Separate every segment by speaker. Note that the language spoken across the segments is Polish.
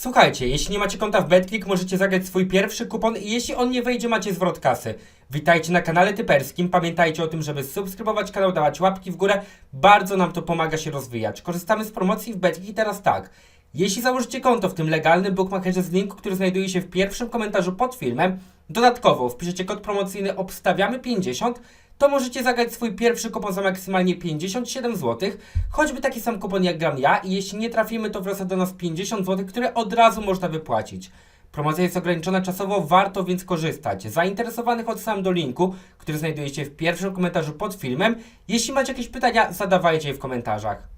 Speaker 1: Słuchajcie, jeśli nie macie konta w BetClick, możecie zagrać swój pierwszy kupon i jeśli on nie wejdzie, macie zwrot kasy. Witajcie na kanale typerskim. Pamiętajcie o tym, żeby subskrybować kanał, dawać łapki w górę. Bardzo nam to pomaga się rozwijać. Korzystamy z promocji w BetClick i teraz tak. Jeśli założycie konto w tym legalnym bookmacherze z linku, który znajduje się w pierwszym komentarzu pod filmem, dodatkowo wpiszecie kod promocyjny obstawiamy50, to możecie zagrać swój pierwszy kupon za maksymalnie 57 zł, choćby taki sam kupon jak gram ja i jeśli nie trafimy, to wraca do nas 50 zł, które od razu można wypłacić. Promocja jest ograniczona czasowo, warto więc korzystać. Zainteresowanych odsyłam do linku, który znajduje się w pierwszym komentarzu pod filmem. Jeśli macie jakieś pytania, zadawajcie je w komentarzach.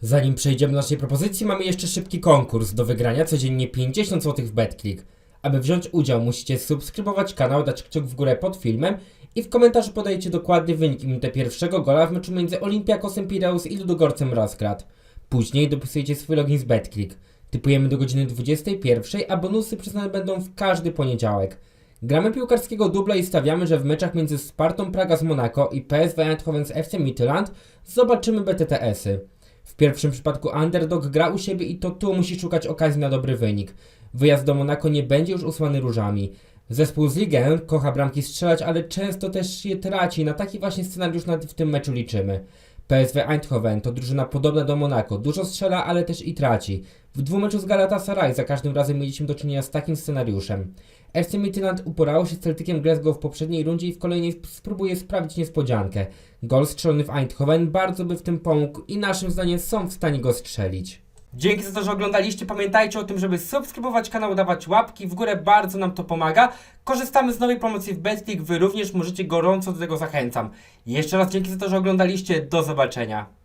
Speaker 1: Zanim przejdziemy do naszej propozycji, mamy jeszcze szybki konkurs do wygrania codziennie 50 zł w BetClick. Aby wziąć udział, musicie subskrybować kanał, dać kciuk w górę pod filmem i w komentarzu podajecie dokładny wynik minutę pierwszego gola w meczu między Olympiakosem Pireus i Ludogorcem Rozgrad. Później dopisujecie swój login z BetClick. Typujemy do godziny 21, a bonusy przyznane będą w każdy poniedziałek. Gramy piłkarskiego dubla i stawiamy, że w meczach między Spartą Praga z Monaco i PSV Eindhoven z FC Midtjylland zobaczymy BTTS-y. W pierwszym przypadku underdog gra u siebie i to tu musi szukać okazji na dobry wynik. Wyjazd do Monako nie będzie już usłany różami. Zespół z Ligę kocha bramki strzelać, ale często też je traci. Na taki właśnie scenariusz na, w tym meczu liczymy. PSV Eindhoven to drużyna podobna do Monako. Dużo strzela, ale też i traci. W dwumeczu z Galatasaray za każdym razem mieliśmy do czynienia z takim scenariuszem. FC Midtjylland uporało się z Celticiem Glasgow w poprzedniej rundzie i w kolejnej sp- spróbuje sprawić niespodziankę. Gol strzelony w Eindhoven bardzo by w tym pomógł i naszym zdaniem są w stanie go strzelić. Dzięki za to, że oglądaliście. Pamiętajcie o tym, żeby subskrybować kanał, dawać łapki w górę, bardzo nam to pomaga. Korzystamy z nowej promocji w BetClick, wy również możecie gorąco do tego zachęcam. Jeszcze raz dzięki za to, że oglądaliście. Do zobaczenia.